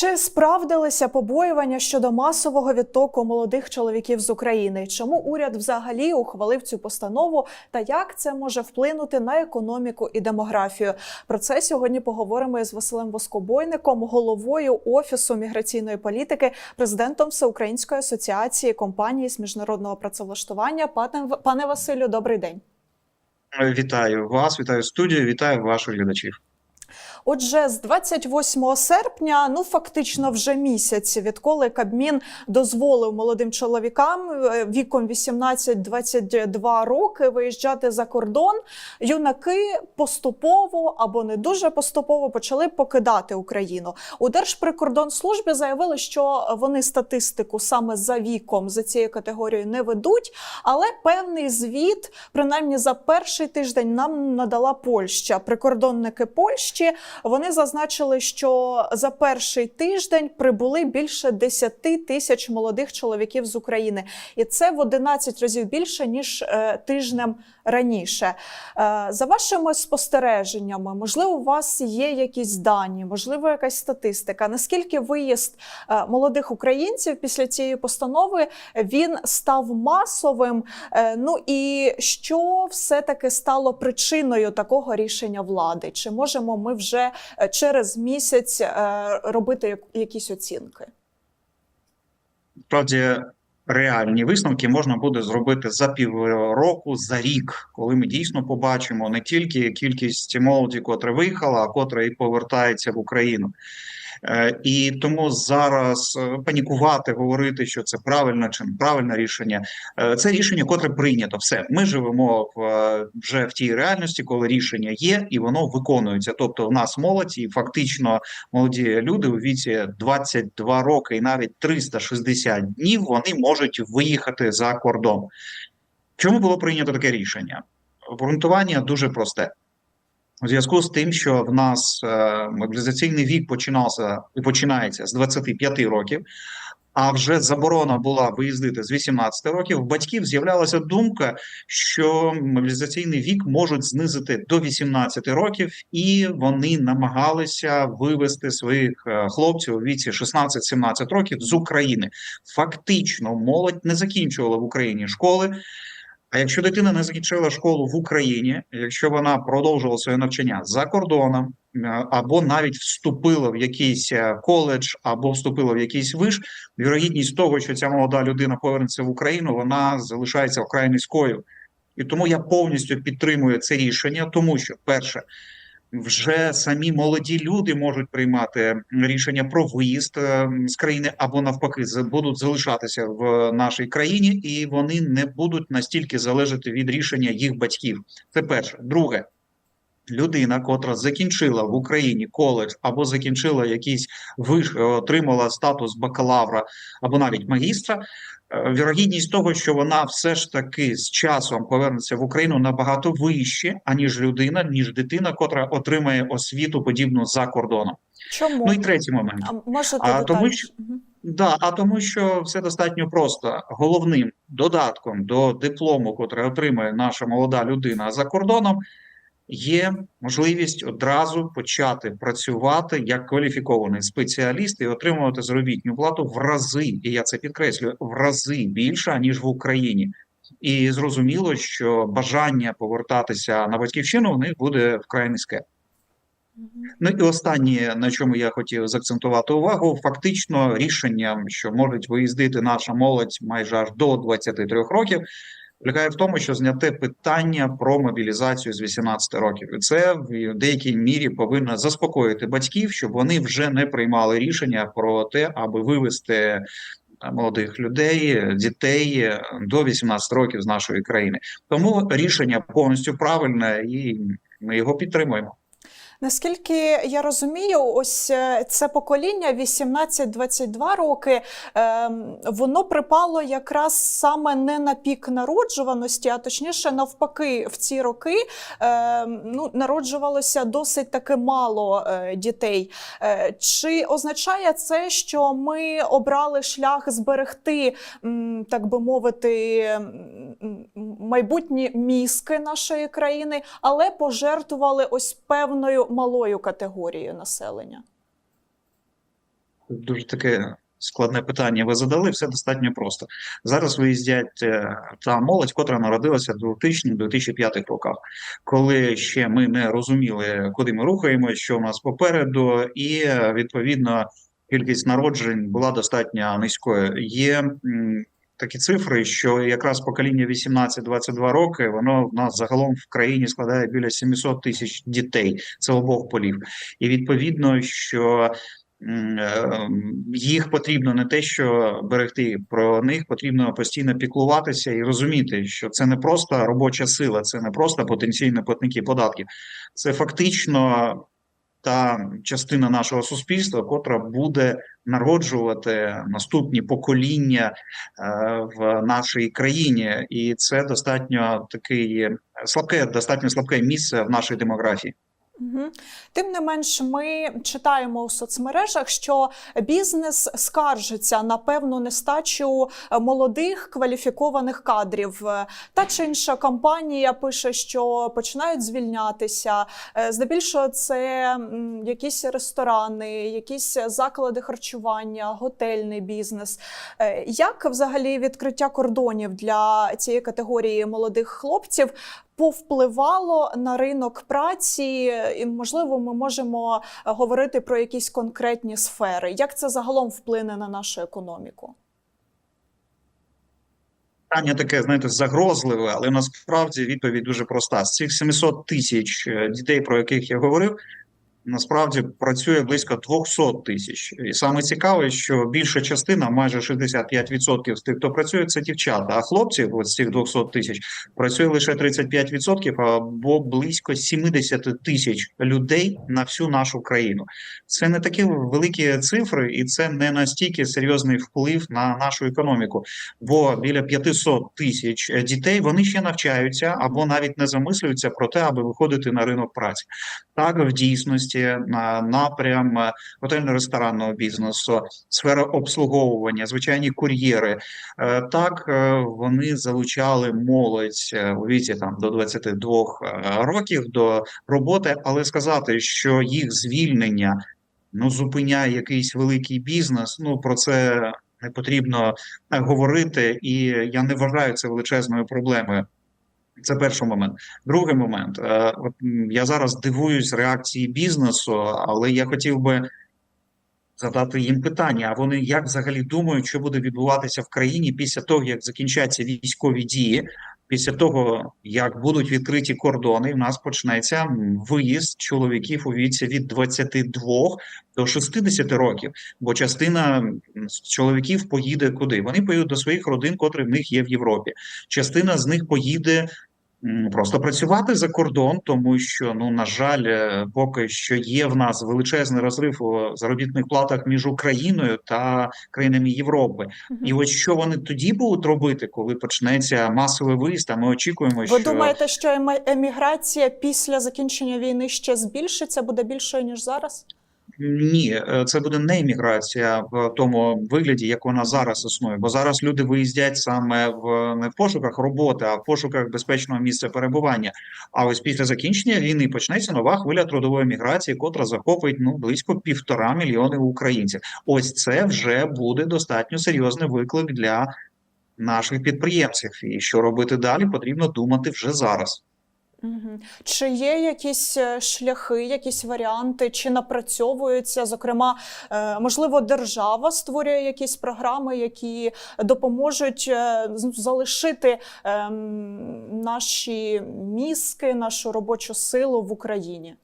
Чи справдилися побоювання щодо масового відтоку молодих чоловіків з України? Чому уряд взагалі ухвалив цю постанову? Та як це може вплинути на економіку і демографію? Про це сьогодні поговоримо із Василем Воскобойником, головою офісу міграційної політики, президентом Всеукраїнської асоціації компаній з міжнародного працевлаштування. Пане пане Василю, добрий день. Вітаю вас, вітаю студію, вітаю ваших глядачів. Отже, з 28 серпня, ну фактично вже місяць, відколи Кабмін дозволив молодим чоловікам е, віком 18-22 роки виїжджати за кордон, юнаки поступово або не дуже поступово почали покидати Україну. У Держприкордонслужбі заявили, що вони статистику саме за віком за цією категорією не ведуть, але певний звіт, принаймні за перший тиждень, нам надала Польща. Прикордонники Польщі. Вони зазначили, що за перший тиждень прибули більше 10 тисяч молодих чоловіків з України, і це в 11 разів більше ніж е, тижнем раніше. Е, за вашими спостереженнями, можливо, у вас є якісь дані, можливо, якась статистика. Наскільки виїзд е, молодих українців після цієї постанови він став масовим? Е, ну і що все таки стало причиною такого рішення влади? Чи можемо ми вже через місяць робити якісь оцінки? Справді, реальні висновки можна буде зробити за півроку, за рік, коли ми дійсно побачимо не тільки кількість молоді, котра виїхала, а котра і повертається в Україну. Е, І тому зараз е, панікувати, говорити, що це правильне чи неправильне рішення. е, Це рішення, котре прийнято. Все, ми живемо вже в тій реальності, коли рішення є і воно виконується. Тобто, в нас молодь і фактично молоді люди у віці 22 роки і навіть 360 днів вони можуть виїхати за кордон. Чому було прийнято таке рішення? Обґрунтування дуже просте. У зв'язку з тим, що в нас е, мобілізаційний вік починався і починається з 25 років, а вже заборона була виїздити з 18 років. В батьків з'являлася думка, що мобілізаційний вік можуть знизити до 18 років, і вони намагалися вивести своїх е, хлопців у віці 16-17 років з України. Фактично, молодь не закінчувала в Україні школи. А якщо дитина не закінчила школу в Україні, якщо вона продовжувала своє навчання за кордоном, е, або навіть вступила в якийсь е, коледж, або вступила в якийсь виш, вірогідність того, що ця молода людина повернеться в Україну, вона залишається вкрай низькою. І тому я повністю підтримую це рішення, тому що перше. Вже самі молоді люди можуть приймати рішення про виїзд е, з країни або навпаки будуть залишатися в нашій країні, і вони не будуть настільки залежати від рішення їх батьків. Це перше. Друге, людина, котра закінчила в Україні коледж або закінчила якийсь виш, отримала статус бакалавра або навіть магістра. Вірогідність того, що вона все ж таки з часом повернеться в Україну набагато вище, аніж людина, ніж дитина, котра отримає освіту подібну за кордоном. Чому? Ну і третій момент. А можете А, тому що-. Да, а тому, що все достатньо просто. Головним додатком до диплому, котрий отримує наша молода людина за кордоном, є можливість одразу почати працювати як кваліфікований спеціаліст і отримувати заробітну плату в рази, і я це підкреслюю, в рази більше ніж в Україні. І зрозуміло, що бажання повертатися на батьківщину у них буде вкрай низьке. Ну і останнє, на чому я хотів заакцентувати увагу, фактично рішенням, що можуть виїздити наша молодь майже аж до 23 років, полягає в тому, що зняте питання про мобілізацію з 18 років, і це в деякій мірі повинно заспокоїти батьків, щоб вони вже не приймали рішення про те, аби вивести е, молодих людей, дітей е, до 18 років з нашої країни. Тому рішення повністю правильне, і ми його підтримуємо. Наскільки я розумію, ось е, це покоління 18-22 роки, ем, воно припало якраз саме не на пік народжуваності, а точніше, навпаки, в ці роки ем, ну, народжувалося досить таки мало е, дітей. Е, Чи означає це, що ми обрали шлях зберегти, так би мовити, майбутні мізки нашої країни, але пожертвували ось певною малою категорією населення? Дуже таке складне питання. Ви задали все достатньо просто. Зараз виїздять е, та молодь, котра народилася в 2000-2005 роках, коли ще ми не розуміли, куди ми рухаємося, що в нас попереду, і е, відповідно кількість народжень була достатньо низькою. Є такі цифри, що якраз покоління 18-22 роки, воно в нас загалом в країні складає біля 700 тисяч дітей. Це обох полів. І відповідно, що е, їх потрібно не те, що берегти, про них потрібно постійно піклуватися і розуміти, що це не просто робоча сила, це не просто потенційні платники податків, це фактично та частина нашого суспільства, котра буде народжувати наступні покоління е, в нашій країні, і це достатньо такий слабке, достатньо слабке місце в нашій демографії. Мгм. Тим не менш, ми читаємо у соцмережах, що бізнес скаржиться на певну нестачу е, молодих кваліфікованих кадрів. Е, Та чи інша компанія пише, що починають звільнятися. Е, Здебільшого це якісь ресторани, якісь заклади харчування, готельний бізнес. Як взагалі відкриття кордонів для цієї категорії молодих хлопців повпливало на ринок праці, і можливо, ми можемо е, говорити про якісь конкретні сфери. Як це загалом вплине на нашу економіку? Питання таке, знаєте, загрозливе, але насправді відповідь дуже проста. З цих 700 тисяч е, дітей, про яких я говорив, насправді працює близько 200 тисяч. І саме цікаве, що більша частина, майже 65% з тих, хто працює, це дівчата. А хлопців, от з цих 200 тисяч, працює лише 35% або близько 70 тисяч людей на всю нашу країну. Це не такі великі цифри, і це не настільки серйозний вплив на нашу економіку. Бо біля 500 тисяч дітей вони ще навчаються або навіть не замислюються про те, аби виходити на ринок праці. Так, в дійсності напрям е, готельно-ресторанного бізнесу, сфера обслуговування, звичайні кур'єри. Е, Так, е, вони залучали молодь у віці там до 22 е, років до роботи, але сказати, що їх звільнення ну зупиняє якийсь великий бізнес. Ну про це не потрібно говорити, і я не вважаю це величезною проблемою. Це перший момент. Другий момент. Е, от, Я зараз дивуюсь реакції бізнесу, але я хотів би задати їм питання: а вони як взагалі думають, що буде відбуватися в країні після того, як закінчаться військові дії, після того, як будуть відкриті кордони, і в нас почнеться виїзд чоловіків у віці від 22 до 60 років. Бо частина чоловіків поїде куди? Вони поїдуть до своїх родин, котрі в них є в Європі. Частина з них поїде просто працювати за кордон, тому що ну на жаль, е, поки що є в нас величезний розрив у заробітних платах між Україною та країнами Європи. І ось що вони тоді будуть робити, коли почнеться масовий виїзд? А ми очікуємо, Ви що думаєте, що еміграція після закінчення війни ще збільшиться, буде більшою ніж зараз? Ні, е, це буде не імміграція в тому вигляді, як вона зараз існує. Бо зараз люди виїздять саме в не в пошуках роботи, а в пошуках безпечного місця перебування. А ось після закінчення війни почнеться нова хвиля трудової міграції, котра захопить ну близько півтора мільйони українців. Ось це вже буде достатньо серйозний виклик для наших підприємців. І що робити далі, потрібно думати вже зараз. Чи є якісь е, шляхи, якісь варіанти, чи напрацьовуються? Зокрема, е, можливо, держава створює якісь програми, які допоможуть е, залишити ем, наші мізки, нашу робочу силу в Україні?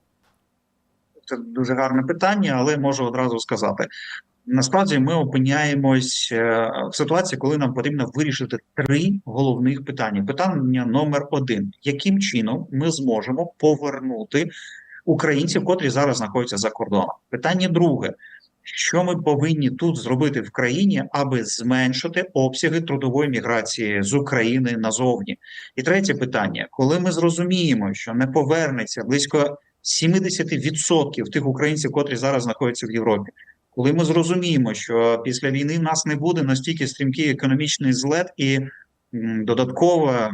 Це дуже гарне питання, але можу одразу сказати. Насправді ми опиняємось е, в ситуації, коли нам потрібно вирішити три головних питання. Питання номер один: яким чином ми зможемо повернути українців, котрі зараз знаходяться за кордоном? Питання друге: що ми повинні тут зробити в країні, аби зменшити обсяги трудової міграції з України назовні? І третє питання: коли ми зрозуміємо, що не повернеться близько 70% тих українців, котрі зараз знаходяться в Європі. Коли ми зрозуміємо, що після війни в нас не буде настільки стрімкий економічний злет, і додатково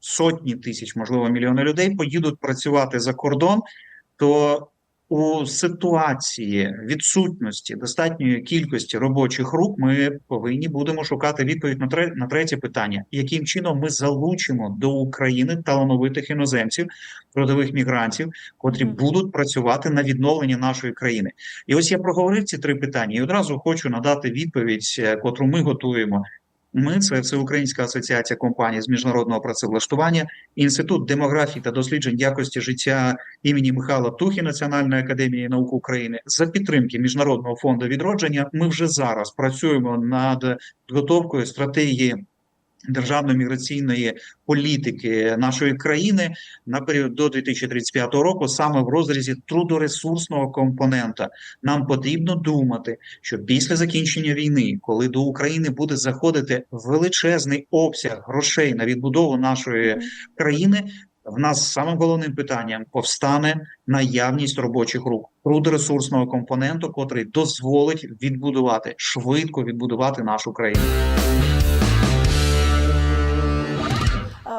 сотні тисяч, можливо, мільйони людей поїдуть працювати за кордон, то у ситуації відсутності достатньої кількості робочих рук ми повинні будемо шукати відповідь на тре- на третє питання: яким чином ми залучимо до України талановитих іноземців, трудових мігрантів, котрі будуть працювати на відновлення нашої країни. І ось я проговорив ці три питання, і одразу хочу надати відповідь, е, котру ми готуємо. Ми це Всеукраїнська асоціація компаній з міжнародного працевлаштування, інститут демографії та досліджень якості життя імені Михайла Тухі Національної академії наук України за підтримки Міжнародного фонду відродження. Ми вже зараз працюємо над підготовкою стратегії державної міграційної політики нашої країни на період до 2035 року, саме в розрізі трудоресурсного компонента. Нам потрібно думати, що після закінчення війни, коли до України буде заходити величезний обсяг грошей на відбудову нашої країни, в нас самим головним питанням повстане наявність робочих рук трудоресурсного компоненту, котрий дозволить відбудувати швидко відбудувати нашу країну.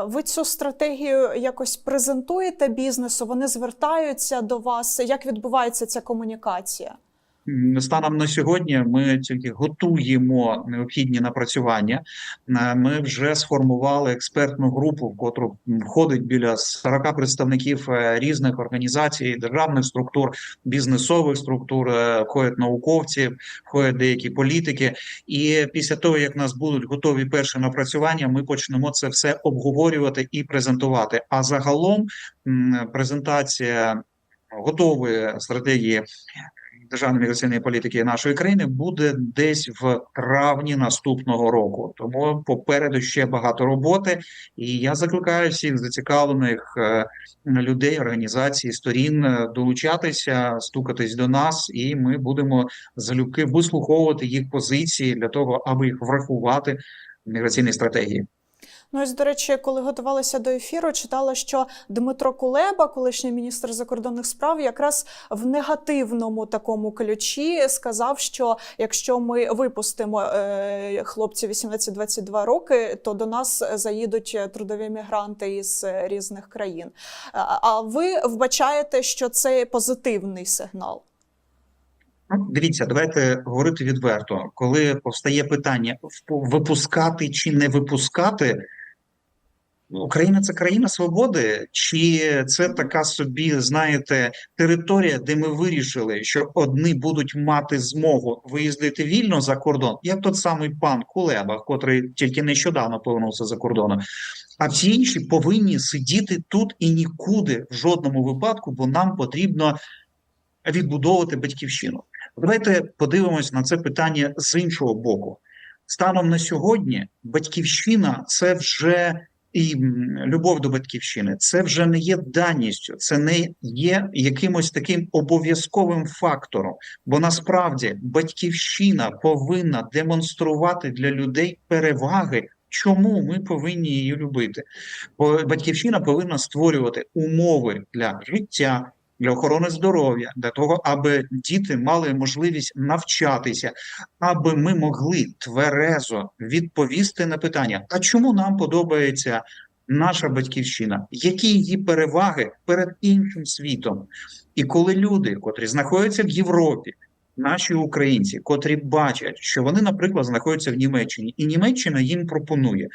Ви цю стратегію якось презентуєте бізнесу? Вони звертаються до вас. Як відбувається ця комунікація? Станом на сьогодні ми тільки готуємо необхідні напрацювання. Ми вже сформували експертну групу, в котру входить біля 40 представників е, різних організацій, державних структур, бізнесових структур, е, входять науковці, входять деякі політики. І після того, як нас будуть готові перші напрацювання, ми почнемо це все обговорювати і презентувати. А загалом презентація готової стратегії державної міграційної політики нашої країни буде десь в травні наступного року. Тому попереду ще багато роботи, і я закликаю всіх зацікавлених е, людей, організацій, сторін е, долучатися, стукатись до нас, і ми будемо залюбки вислуховувати їх позиції для того, аби їх врахувати в міграційній стратегії. Ну, ось, до речі, коли готувалася до ефіру, читала, що Дмитро Кулеба, колишній міністр закордонних справ, якраз в негативному такому ключі сказав, що якщо ми випустимо е, хлопців 18-22 роки, то до нас заїдуть трудові мігранти із різних країн. А- А ви вбачаєте, що це позитивний сигнал? Ну, дивіться, давайте говорити відверто. Коли повстає питання випускати чи не випускати, Україна це країна свободи, чи це така собі, знаєте, територія, де ми вирішили, що одні будуть мати змогу виїздити вільно за кордон, як тот самий пан Кулеба, котрий тільки нещодавно повернувся за кордоном. А всі інші повинні сидіти тут і нікуди в жодному випадку, бо нам потрібно відбудовувати батьківщину. Давайте подивимось на це питання з іншого боку. Станом на сьогодні батьківщина це вже і любов до батьківщини, це вже не є даністю, це не є якимось таким обов'язковим фактором. Бо насправді батьківщина повинна демонструвати для людей переваги. Чому ми повинні її любити? Бо батьківщина повинна створювати умови для життя, для охорони здоров'я, для того, аби діти мали можливість навчатися, аби ми могли тверезо відповісти на питання: а чому нам подобається наша батьківщина? Які її переваги перед іншим світом? І коли люди, котрі знаходяться в Європі, наші українці, котрі бачать, що вони, наприклад, знаходяться в Німеччині, і Німеччина їм пропонує,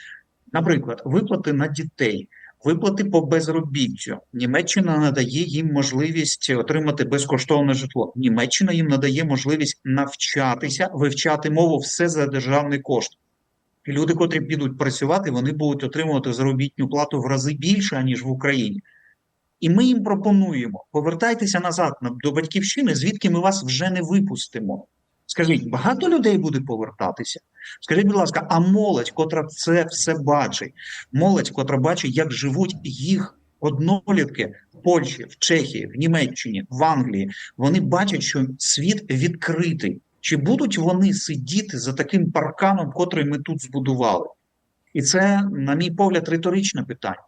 наприклад, виплати на дітей. Виплати по безробіттю. Німеччина надає їм можливість отримати безкоштовне житло. Німеччина їм надає можливість навчатися, вивчати мову все за державний кошт. І люди, котрі підуть працювати, вони будуть отримувати заробітну плату в рази більше, ніж в Україні. І ми їм пропонуємо: повертайтеся назад до батьківщини, звідки ми вас вже не випустимо. Скажіть, багато людей буде повертатися? Скажіть, будь ласка, а молодь, котра це все бачить, молодь, котра бачить, як живуть їх однолітки в Польщі, в Чехії, в Німеччині, в Англії, вони бачать, що світ відкритий. Чи будуть вони сидіти за таким парканом, котрий ми тут збудували? І це, на мій погляд, риторичне питання.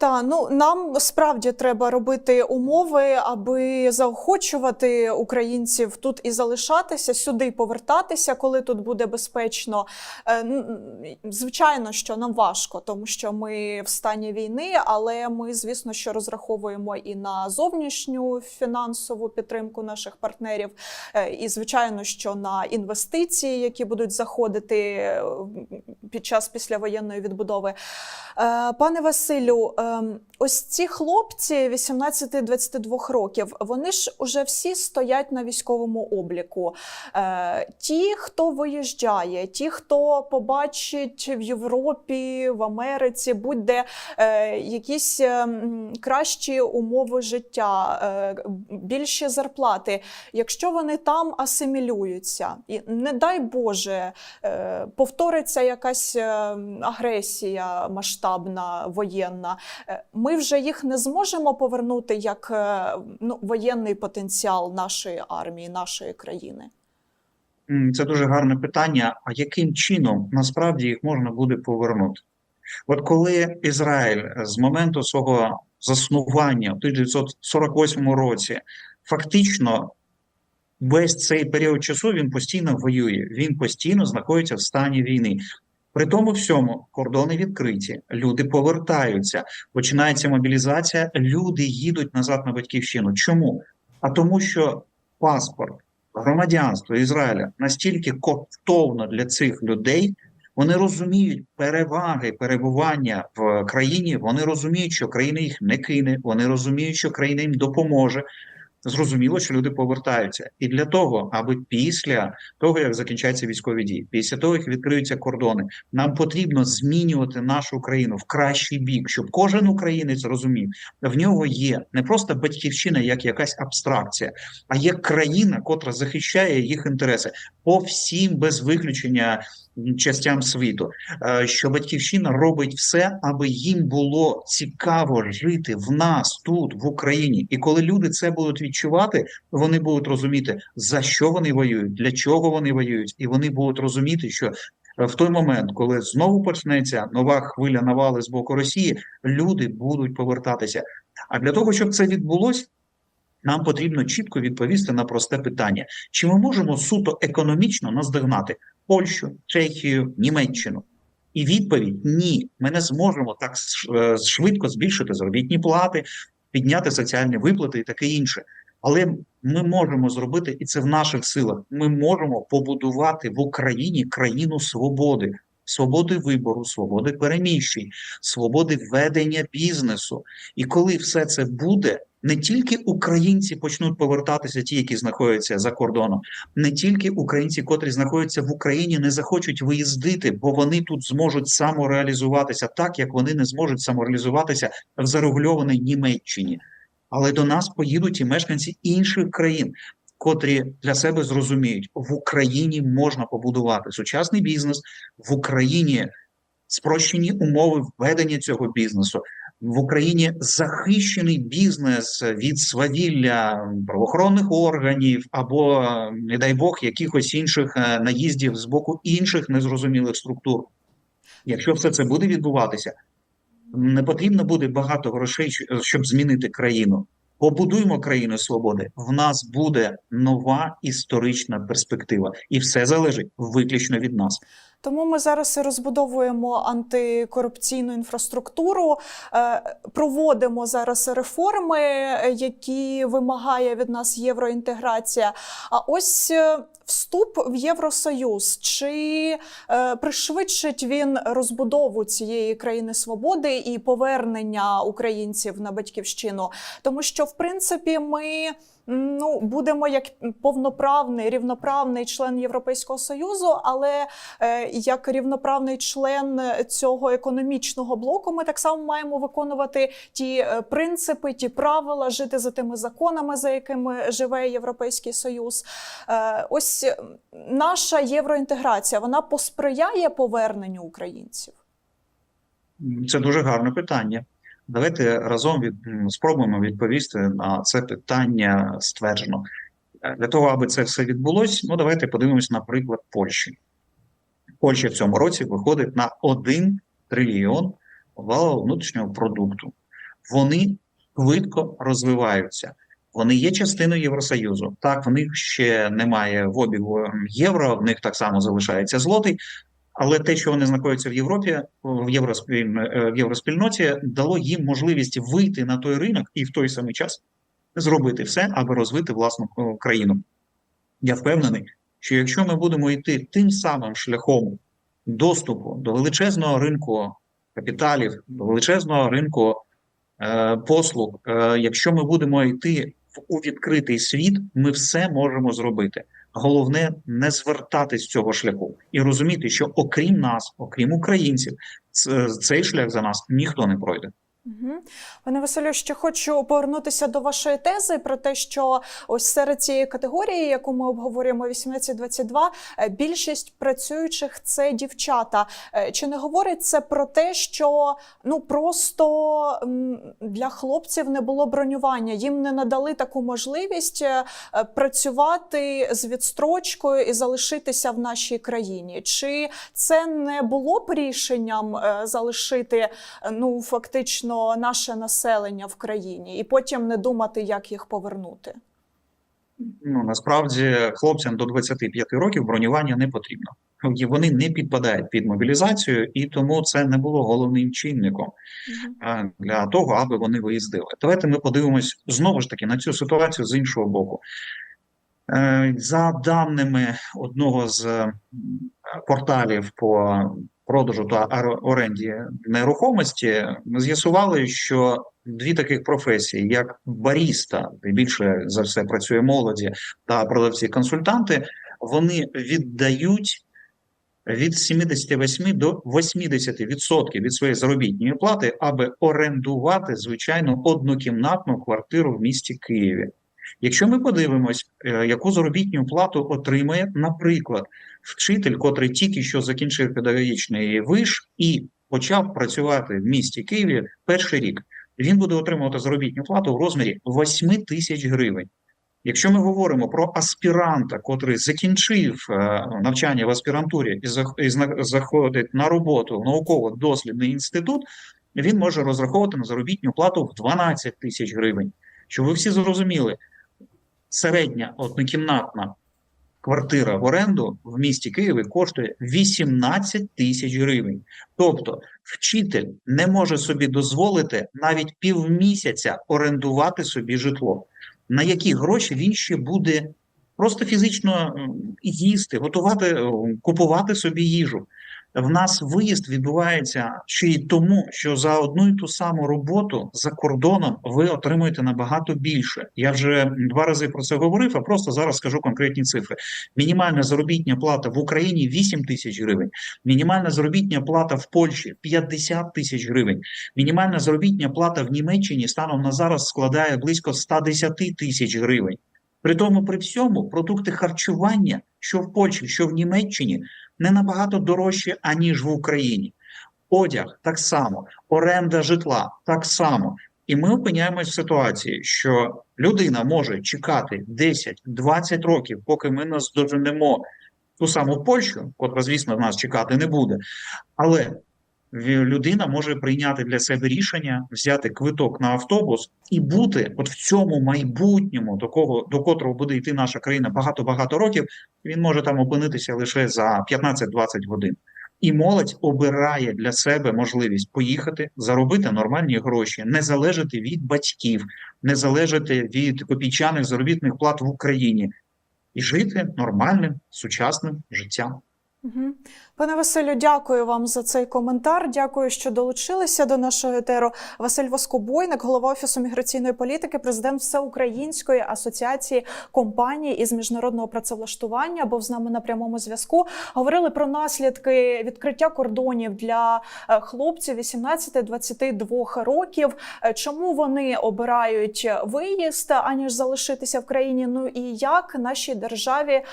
Та ну нам справді треба робити умови, аби заохочувати українців тут і залишатися, сюди повертатися, коли тут буде безпечно. Е, Звичайно, що нам важко, тому що ми в стані війни, але ми, звісно, що розраховуємо і на зовнішню фінансову підтримку наших партнерів, е, і звичайно, що на інвестиції, які будуть заходити е, під час післявоєнної відбудови. Пане Василю, ось ці хлопці 18-22 років, вони ж уже всі стоять на військовому обліку. Е, Ті, хто виїжджає, ті, хто побачить в Європі, в Америці, будь-де е, якісь е, кращі умови життя, е, більші зарплати. Якщо вони там асимілюються, і не дай Боже, повториться якась е, агресія масштабна воєнна, ми вже їх не зможемо повернути як е, ну, воєнний потенціал нашої армії, нашої країни. Це дуже гарне питання. А яким чином насправді їх можна буде повернути? От коли Ізраїль з моменту свого заснування в 1948 році фактично весь цей період часу він постійно воює, він постійно знаходиться в стані війни. При тому всьому кордони відкриті, люди повертаються, починається мобілізація, люди їдуть назад на батьківщину. Чому? А тому, що паспорт, громадянство Ізраїля настільки коштовно для цих людей, вони розуміють переваги перебування в країні. Вони розуміють, що країна їх не кине. Вони розуміють, що країна їм допоможе. Зрозуміло, що люди повертаються, і для того, аби після того, як закінчаться військові дії, після того, як відкриються кордони, нам потрібно змінювати нашу країну в кращий бік, щоб кожен українець розумів, в нього є не просто батьківщина як якась абстракція, а є країна, котра захищає їх інтереси по всім без виключення частям світу. Е, Що батьківщина робить все, аби їм було цікаво жити в нас тут, в Україні. І коли люди це будуть відчувати, вони будуть розуміти, за що вони воюють, для чого вони воюють, і вони будуть розуміти, що е, в той момент, коли знову почнеться нова хвиля навали з боку Росії, люди будуть повертатися. А для того, щоб це відбулося, нам потрібно чітко відповісти на просте питання: чи ми можемо суто економічно наздогнати Польщу, Чехію, Німеччину? І відповідь ні, ми не зможемо так е, швидко збільшити заробітні плати, підняти соціальні виплати і таке інше. Але ми можемо зробити, і це в наших силах. Ми можемо побудувати в Україні країну свободи, свободи вибору, свободи переміщень, свободи ведення бізнесу. І коли все це буде, не тільки українці почнуть повертатися, ті, які знаходяться за кордоном, не тільки українці, котрі знаходяться в Україні, не захочуть виїздити, бо вони тут зможуть самореалізуватися так, як вони не зможуть самореалізуватися в зарегульованій Німеччині. Але до нас поїдуть і мешканці інших країн, котрі для себе зрозуміють, в Україні можна побудувати сучасний бізнес, в Україні спрощені умови ведення цього бізнесу. В Україні захищений бізнес від свавілля правоохоронних органів або, не дай Бог, якихось інших е, наїздів з боку інших незрозумілих структур. Якщо все це буде відбуватися, не потрібно буде багато грошей, щоб змінити країну. Побудуємо країну свободи. В нас буде нова історична перспектива, і все залежить виключно від нас. Тому ми зараз розбудовуємо антикорупційну інфраструктуру, е, проводимо зараз реформи, які вимагає від нас євроінтеграція. А ось е, вступ в Євросоюз чи е, пришвидшить він розбудову цієї країни свободи і повернення українців на батьківщину? Тому що, в принципі, ми. Ну, будемо як повноправний рівноправний член Європейського союзу, але е, як рівноправний член цього економічного блоку, ми так само маємо виконувати ті е, принципи, ті правила, жити за тими законами, за якими живе Європейський Союз. Е, Ось наша євроінтеграція вона посприяє поверненню українців. Це дуже гарне питання. Давайте разом від, спробуємо відповісти на це питання стверджено. Для того, аби це все відбулося, ну давайте подивимось на приклад Польщі. Польща в цьому році виходить на 1 трильйон валового внутрішнього продукту. вони швидко розвиваються. Вони є частиною Євросоюзу. Так, в них ще немає в обігу євро, в них так само залишається злотий. Але те, що вони знаходяться в Європі, в євроспіль... е, в євроспільноті, дало їм можливість вийти на той ринок і в той самий час зробити все, аби розвити власну країну. Я впевнений, що якщо ми будемо йти тим самим шляхом доступу до величезного ринку капіталів, до величезного ринку е, послуг, е, якщо ми будемо йти у відкритий світ, ми все можемо зробити. Головне не звертати з цього шляху і розуміти, що окрім нас, окрім українців, цей шлях за нас ніхто не пройде. Пане Василю, ще хочу повернутися до вашої тези про те, що ось серед цієї категорії, яку ми обговорюємо 18-22, е, більшість працюючих це дівчата. Е, Чи не говорить це про те, що ну просто для хлопців не було бронювання, їм не надали таку можливість е, працювати з відстрочкою і залишитися в нашій країні? Чи це не було б рішенням залишити ну фактично наше населення в країні, і потім не думати, як їх повернути. Ну насправді хлопцям до 25 років бронювання не потрібно. Вони не підпадають під мобілізацію, і тому це не було головним чинником для того, аби вони виїздили. Давайте ми подивимось знову ж таки на цю ситуацію з іншого боку. Е, За даними одного з порталів по продажу та оренді нерухомості, ми з'ясували, що дві таких професії, як баріста, де більше за все працює молоді, та продавці-консультанти, вони віддають від 78 до 80% від своєї заробітної плати, аби орендувати звичайну однокімнатну квартиру в місті Києві. Якщо ми подивимось, е, яку заробітну плату отримає, наприклад, вчитель, котрий тільки що закінчив педагогічний виш і почав працювати в місті Києві перший рік, він буде отримувати заробітну плату в розмірі 8 тисяч гривень. Якщо ми говоримо про аспіранта, котрий закінчив е, навчання в аспірантурі і зах- заходить на роботу в науково-дослідний інститут, він може розраховувати на заробітну плату в 12 тисяч гривень. Щоб ви всі зрозуміли, середня однокімнатна квартира в оренду в місті Києві коштує 18 тисяч гривень. Тобто вчитель не може собі дозволити навіть півмісяця орендувати собі житло. На які гроші він ще буде просто фізично їсти, готувати, купувати собі їжу. В нас виїзд відбувається ще й тому, що за одну і ту саму роботу за кордоном ви отримуєте набагато більше. Я вже два рази про це говорив, а просто зараз скажу конкретні цифри. Мінімальна заробітня плата в Україні 8 тисяч гривень, мінімальна заробітня плата в Польщі 50 тисяч гривень, мінімальна заробітня плата в Німеччині станом на зараз складає близько 110 тисяч гривень. При тому, при всьому, продукти харчування, що в Польщі, що в Німеччині, не набагато дорожчі, аніж в Україні. Одяг так само, оренда житла так само. І ми опиняємось в ситуації, що людина може чекати 10-20 років, поки ми нас доженемо ту саму Польщу, котра, звісно, нас чекати не буде. Але людина може прийняти для себе рішення, взяти квиток на автобус і бути от в цьому майбутньому, до кого до котрого буде йти наша країна багато-багато років. Він може там опинитися лише за 15-20 годин. І молодь обирає для себе можливість поїхати, заробити нормальні гроші, не залежати від батьків, не залежати від копійчаних заробітних плат в Україні і жити нормальним сучасним життям. Пане Василю, дякую вам за цей коментар. Дякую, що долучилися до нашого етеру. Василь Воскобойник, голова офісу міграційної політики, президент Всеукраїнської асоціації компаній із міжнародного працевлаштування, був з нами на прямому зв'язку. Говорили про наслідки відкриття кордонів для е, хлопців 18-22 років. Е, Чому вони обирають виїзд аніж залишитися в країні? Ну і як нашій державі е,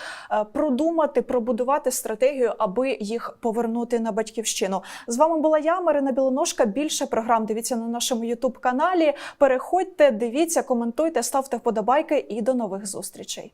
продумати, пробудувати стратегію, аби їх повернути на батьківщину. З вами була я, Марина Білоножка. Більше програм дивіться на нашому Ютуб каналі. Переходьте, дивіться, коментуйте, ставте вподобайки і до нових зустрічей.